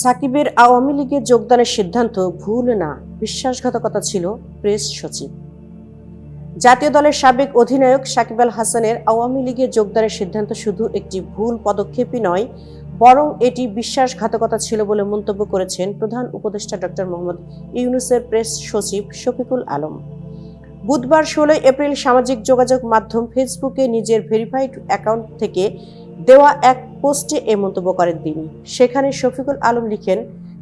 সাকিবের আওয়ামী লীগে যোগদানের সিদ্ধান্ত ভুল না, বিশ্বাসঘাতকতা ছিল প্রেস সচিব। জাতীয় দলের সাবেক অধিনায়ক সাকিব আল হাসানের আওয়ামী লীগে যোগদানের সিদ্ধান্ত শুধু একটি ভুল পদক্ষেপই নয়, বরং এটি বিশ্বাসঘাতকতা ছিল বলে মন্তব্য করেছেন প্রধান উপদেষ্টা ডক্টর মোহাম্মদ ইউনুসের প্রেস সচিব শফিকুল আলম। বুধবার ষোলোই এপ্রিল সামাজিক যোগাযোগ মাধ্যম ফেসবুকে নিজের ভেরিফাইড অ্যাকাউন্ট থেকে দেওয়া এক পোস্টে এ মন্তব্য করেন তিনি। সেখানে শফিকুল আলম লিখেন,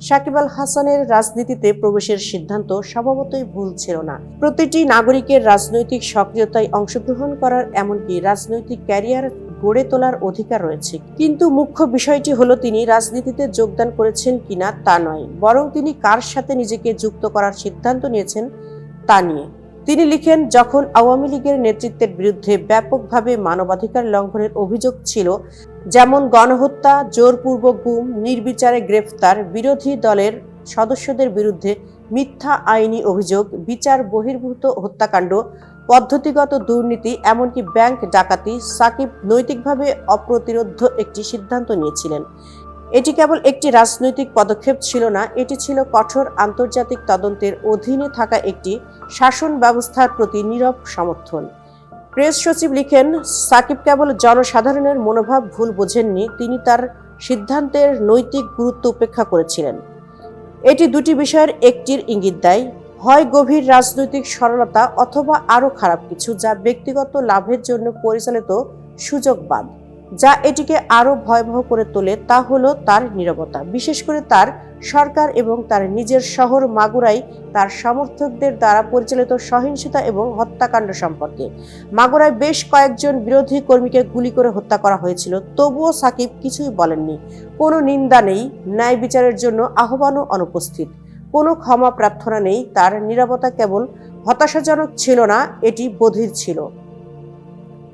সাকিব আল হাসানের রাজনীতিতে প্রবেশের সিদ্ধান্ত স্বভাবতই ভুল ছিল না। প্রতিটি নাগরিকের রাজনৈতিক সক্রিয়তায় অংশগ্রহণ করার এমনকি রাজনৈতিক ক্যারিয়ার গড়ে তোলার অধিকার রয়েছে। কিন্তু মুখ্য বিষয়টি হলো তিনি রাজনীতিতে যোগদান করেছেন কিনা তা নয়, বরং তিনি কার সাথে নিজেকে যুক্ত করার সিদ্ধান্ত নিয়েছেন তা নিয়ে। তিনি লিখেন, যখন আওয়ামী লীগের নেতৃত্বের বিরুদ্ধে ব্যাপকভাবে মানবাধিকার লঙ্ঘনের অভিযোগ ছিল, যেমন গণহত্যা, জোরপূর্বক গুম, নির্বিচারে গ্রেফতার, বিরোধী দলের সদস্যদের বিরুদ্ধে মিথ্যা আইনি অভিযোগ, বিচার বহির্ভূত হত্যাকাণ্ড, পদ্ধতিগত দুর্নীতি, এমনকি ব্যাংক ডাকাতি, সাকিব নৈতিকভাবে অপ্রতিরোধ্য একটি সিদ্ধান্ত নিয়েছিলেন। এটি কেবল একটি রাজনৈতিক পদক্ষেপ ছিল না, এটি ছিল কঠোর আন্তর্জাতিক তদন্তের অধীনে থাকা একটি শাসন ব্যবস্থার প্রতি নীরব সমর্থন। প্রেস সচিব লিখেন, সাকিব কেবল জনসাধারণের মনোভাব ভুল বোঝেননি, তিনি তার সিদ্ধান্তের নৈতিক গুরুত্ব উপেক্ষা করেছিলেন। এটি দুটি বিষয়ের একটির ইঙ্গিত দেয়, হয় গভীর রাজনৈতিক সরলতা অথবা আরও খারাপ কিছু, যা ব্যক্তিগত লাভের জন্য পরিচালিত সুযোগবাদ। যা এটিকে আরও ভয়াবহ করে তোলে তা হলো তার নিরবতা। বিশেষ করে তার সরকার এবং তার নিজের শহর মাগুরাই তার সমর্থকদের দ্বারা পরিচালিত সহিংসতা এবং হত্যাকাণ্ড সম্পর্কে। মাগুরায় বেশ কয়েকজন বিরোধী কর্মীকে গুলি করে হত্যা করা হয়েছিল, তবুও সাকিব কিছুই বলেননি। কোনো নিন্দা নেই, ন্যায় বিচারের জন্য আহ্বানও অনুপস্থিত। কোনো ক্ষমা প্রার্থনা নেই, তার নীরবতা কেবল হতাশাজনক ছিল না, এটি বধির ছিল।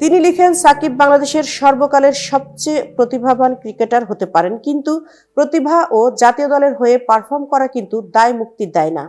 তিনি লিখেন, সাকিব বাংলাদেশের সর্বকালের সবচেয়ে প্রতিভাবান ক্রিকেটার হতে পারেন, কিন্তু প্রতিভা ও জাতীয় দলের হয়ে পারফর্ম করা কিন্তু দায় মুক্তি দেয় না।